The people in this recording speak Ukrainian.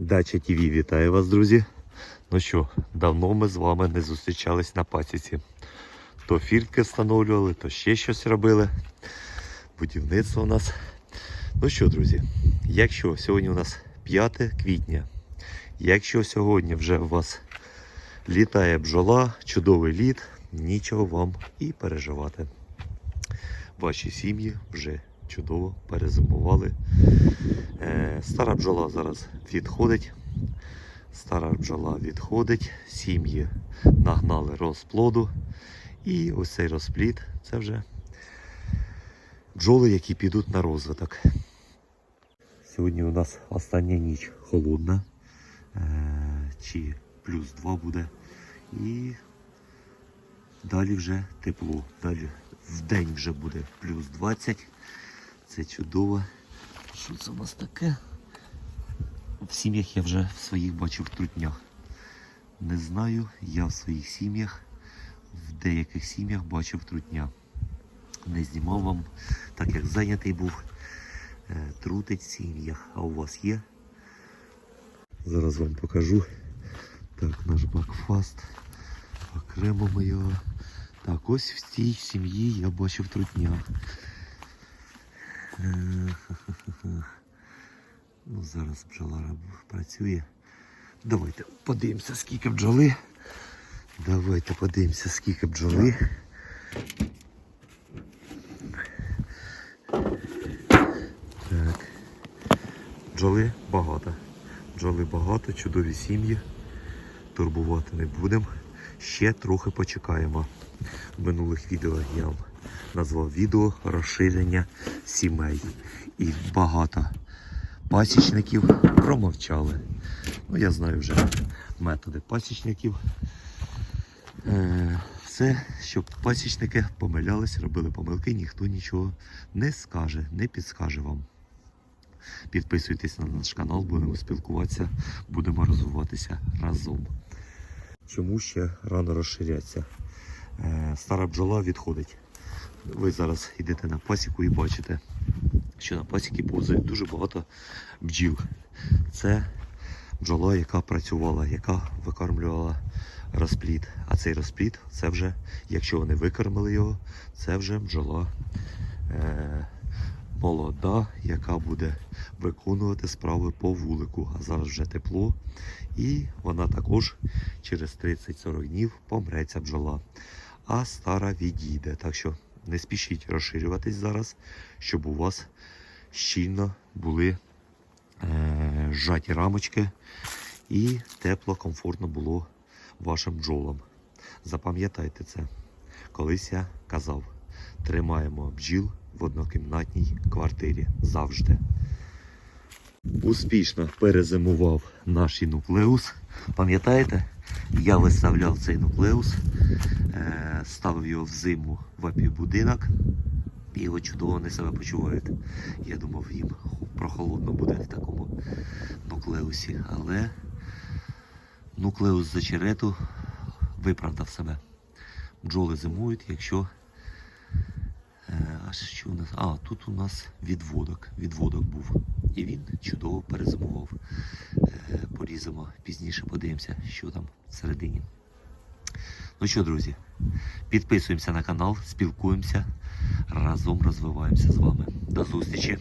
Дача ТВ вітаю вас, друзі. Ну що, давно ми з вами не зустрічались на пасіці. То фіртки встановлювали, то ще щось робили. Будівництво у нас. Ну що, друзі, якщо сьогодні у нас 5 квітня, якщо сьогодні вже у вас літає бджола, чудовий літ, нічого вам і переживати. Ваші сім'ї вже чудово перезимували. Е, Стара бджола зараз відходить. Стара бджола відходить, сім'ї нагнали розплоду. І ось цей розплід це вже бджоли, які підуть на розвиток. Сьогодні у нас остання ніч холодна, е, чи плюс 2 буде. І далі вже тепло. Далі в день вже буде плюс 20. Це чудово. Що це у нас таке? В сім'ях я вже в своїх бачив трутнях. Не знаю, я в своїх сім'ях, в деяких сім'ях бачив трутня. Не знімав вам, так як зайнятий був, е, трутить в сім'ях. А у вас є? Зараз вам покажу. Так, наш бакфаст. Окремо ми його. Так, ось в цій сім'ї я бачив трутня. Ну, зараз бджолара працює. Давайте подивимося, скільки бджоли. Давайте подивимося, скільки бджоли. Так. Бджоли багато. Бджоли багато, чудові сім'ї. Турбувати не будемо. Ще трохи почекаємо. В минулих відео я вам назвав відео розширення сімей. І багато пасічників промовчали. Ну, я знаю вже методи пасічників. Е, все, щоб пасічники помилялись, робили помилки, ніхто нічого не скаже, не підскаже вам. Підписуйтесь на наш канал, будемо спілкуватися, будемо розвиватися разом. Чому ще рано розширяться? Е, стара бджола відходить. Ви зараз йдете на пасіку і бачите, що на пасіки повзає дуже багато бджіл. Це бджола, яка працювала, яка викормлювала розплід. А цей розплід, це вже, якщо вони викормили його, це вже бджола е, молода, яка буде виконувати справи по вулику. А зараз вже тепло. І вона також через 30-40 днів помре ця бджола. А стара відійде. Так що не спішіть розширюватись зараз, щоб у вас щільно були е, зжаті рамочки і тепло, комфортно було вашим бджолам. Запам'ятайте це. Колись я казав, тримаємо бджіл в однокімнатній квартирі завжди. Успішно перезимував наш нуклеус. Пам'ятаєте, я виставляв цей нуклеус, е, ставив його в зиму в апівбудинок. І його чудово вони себе почувають. Я думав, їм прохолодно буде в такому нуклеусі, але нуклеус з очерету виправдав себе. Бджоли зимують, якщо. Е, А що у нас? А, тут у нас відводок. Відводок був. І він чудово перезимував. Е, Порізимо пізніше, подивимося, що там всередині. Ну що, друзі, підписуємося на канал, спілкуємося, разом розвиваємося з вами. До зустрічі!